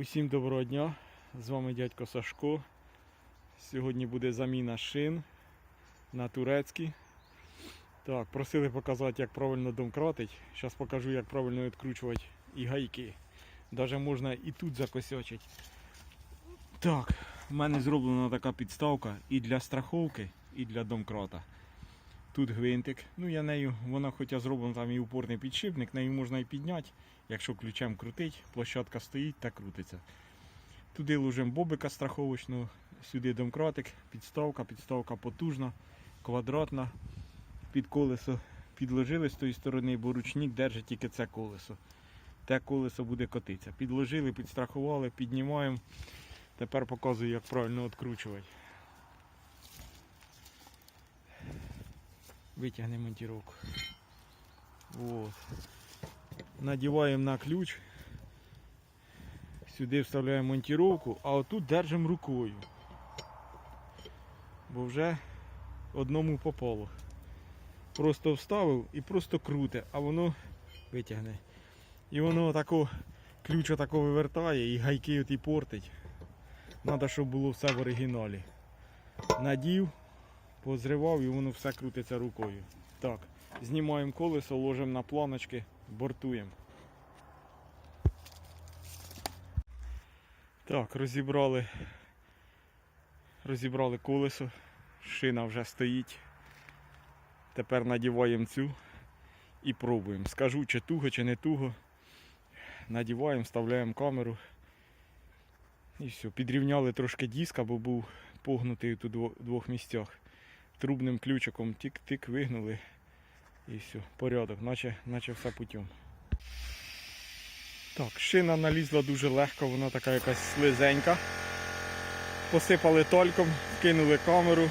Усім доброго дня! З вами дядько Сашко. Сьогодні буде заміна шин на турецькі. Так, просили показати, як правильно домкратить. Зараз покажу, як правильно відкручувати і гайки. Даже можна і тут закосячити. Так, в мене зроблена така підставка і для страховки, і для домкрата. Тут гвинтик. Ну я нею, вона хоча зроблена там і упорний підшипник, нею можна і підняти. Якщо ключем крутить, площадка стоїть та крутиться. Туди ложимо бобика страховочного, сюди домкратик, підставка, підставка потужна, квадратна, під колесо підложили з тої сторони, бо ручник держить тільки це колесо. Те колесо буде котитися. Підложили, підстрахували, піднімаємо. Тепер показую, як правильно відкручувати. Витягнемо монтировку. Вот. Надіваємо на ключ. Сюди вставляємо монтировку, а отут держимо рукою. Бо вже одному попало. Просто вставив і просто круте, а воно витягне. І воно отако, ключ отако вивертає і гайки от і портить. Треба, щоб було все в оригіналі. Надів, позривав і воно все крутиться рукою. Так, знімаємо колесо, ложимо на планочки, бортуємо. Так, розібрали, розібрали колесо, шина вже стоїть. Тепер надіваємо цю і пробуємо. Скажу, чи туго, чи не туго. Надіваємо, вставляємо камеру. І все. Підрівняли трошки диска, бо був погнутий в двох місцях. Трубним ключиком тик-тик вигнули. І все, порядок, наче, наче все путем. Так, шина налізла дуже легко, вона така якась слизенька. Посипали тольком, кинули камеру.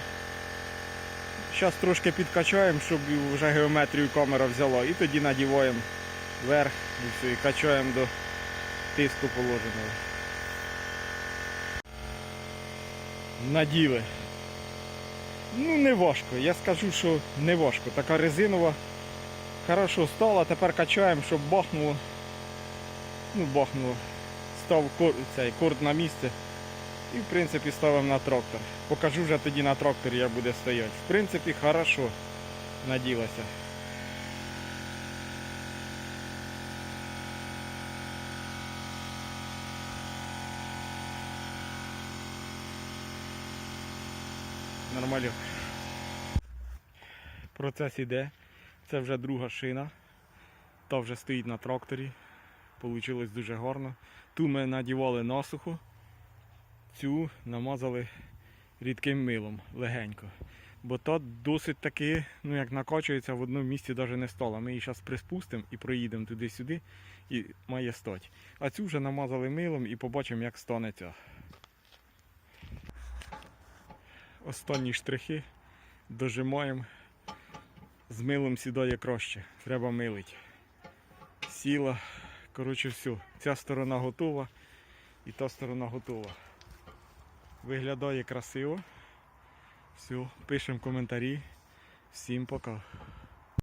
Зараз трошки підкачаємо, щоб вже геометрію камера взяла. І тоді надіваємо вверх і все, і качаємо до тиску положеного. Наділи. Ну, не важко. Я скажу, що не важко. Така резинова. Хорошо стала, тепер качаємо, щоб бахнуло. Ну, бахнуло. Став кор... цей корд на місце. І в принципі ставимо на трактор. Покажу вже тоді на тракторі, як буде стояти. В принципі, хорошо наділася. Нормально. Процес іде. Це вже друга шина. Та вже стоїть на тракторі. Получилось дуже гарно. Ту ми надівали насухо, цю намазали рідким милом легенько. Бо та досить таки, ну як накачується, в одному місці навіть не стала. Ми її зараз приспустимо і проїдемо туди-сюди і має стати. А цю вже намазали милом і побачимо, як стане. Останні штрихи дожимаємо. З милом сідає краще. Треба милити. Сіла. Коротше, все. Ця сторона готова і та сторона готова. Виглядає красиво. Все, пишемо коментарі. Всім пока.